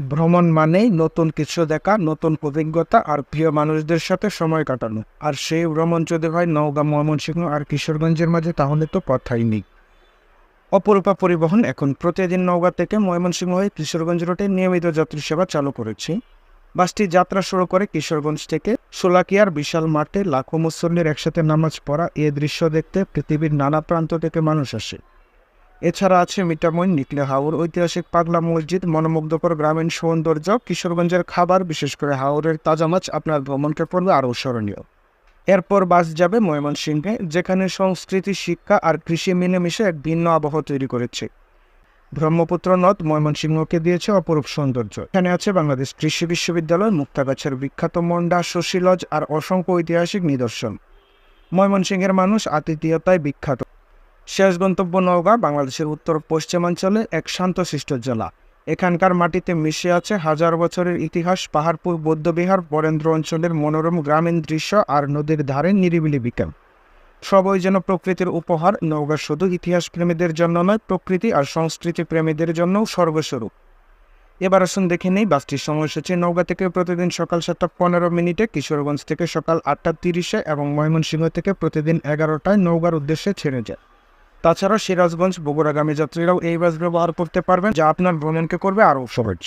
ভ্রমণ মানেই নতুন কিছু দেখা, নতুন অভিজ্ঞতা আর প্রিয় মানুষদের সাথে সময় কাটানো। আর সেই ভ্রমণ যদি হয় নওগাঁ, ময়মনসিংহ আর কিশোরগঞ্জের মাঝে, তাহলে তো কথাই নেই। অপরূপা পরিবহন এখন প্রতিদিন নওগাঁ থেকে ময়মনসিংহ হয়ে কিশোরগঞ্জ রোডে নিয়মিত যাত্রী সেবা চালু করেছে। বাসটি যাত্রা শুরু করে কিশোরগঞ্জ থেকে সোলাকিয়ার বিশাল মাঠে লাখো মুসল্লির একসাথে নামাজ পড়া, এ দৃশ্য দেখতে পৃথিবীর নানা প্রান্ত থেকে মানুষ আসে। এছাড়া আছে মিটামইন নিকলে হাওর, ঐতিহাসিক পাগলা মসজিদ, মনোমুগ্ধকর গ্রামীণ সৌন্দর্য, কিশোরগঞ্জের খাবার, বিশেষ করে হাওরের তাজা মাছ, আপনার ভ্রমণকে পড়বে আরও স্মরণীয়। এরপর বাস যাবে ময়মনসিংহে, যেখানে সংস্কৃতি, শিক্ষা আর কৃষি মিলেমিশে এক ভিন্ন আবহ তৈরি করেছে। ব্রহ্মপুত্র নদ ময়মনসিংহকে দিয়েছে অপরূপ সৌন্দর্য। এখানে আছে বাংলাদেশ কৃষি বিশ্ববিদ্যালয়, মুক্তাগাছের বিখ্যাত মন্ডা শশীলজ আর অসংখ্য ঐতিহাসিক নিদর্শন। ময়মনসিংহের মানুষ আতিথেয়তায় বিখ্যাত। শেষ গন্তব্য নওগাঁ, বাংলাদেশের উত্তর পশ্চিমাঞ্চলে এক শান্তশিষ্ট জেলা। এখানকার মাটিতে মিশে আছে হাজার বছরের ইতিহাস, পাহাড়পুর, বৌদ্ধবিহার, বরেন্দ্র অঞ্চলের মনোরম গ্রামীণ দৃশ্য আর নদীর ধারে নিরিবিলি বিকেল। সবই যেন প্রকৃতির উপহার, নওগাঁ শুধু ইতিহাস প্রেমীদের জন্য নয়, প্রকৃতি আর সংস্কৃতি প্রেমীদের জন্যও স্বর্গস্বরূপ এবার আসুন দেখে নেই বাসটির সময়সূচি। নওগাঁ থেকে প্রতিদিন সকাল সাতটা পনেরো মিনিটে, কিশোরগঞ্জ থেকে সকাল আটটা তিরিশে এবং ময়মনসিংহ থেকে প্রতিদিন এগারোটায় নওগাঁর উদ্দেশ্যে ছেড়ে যায়। তাছাড়া সিরাজগঞ্জ বগুড়াগামী যাত্রীরাও এই বাস ব্যবহার করতে পারবেন, যা আপনার ভ্রমণকে করবে আরও সহজ।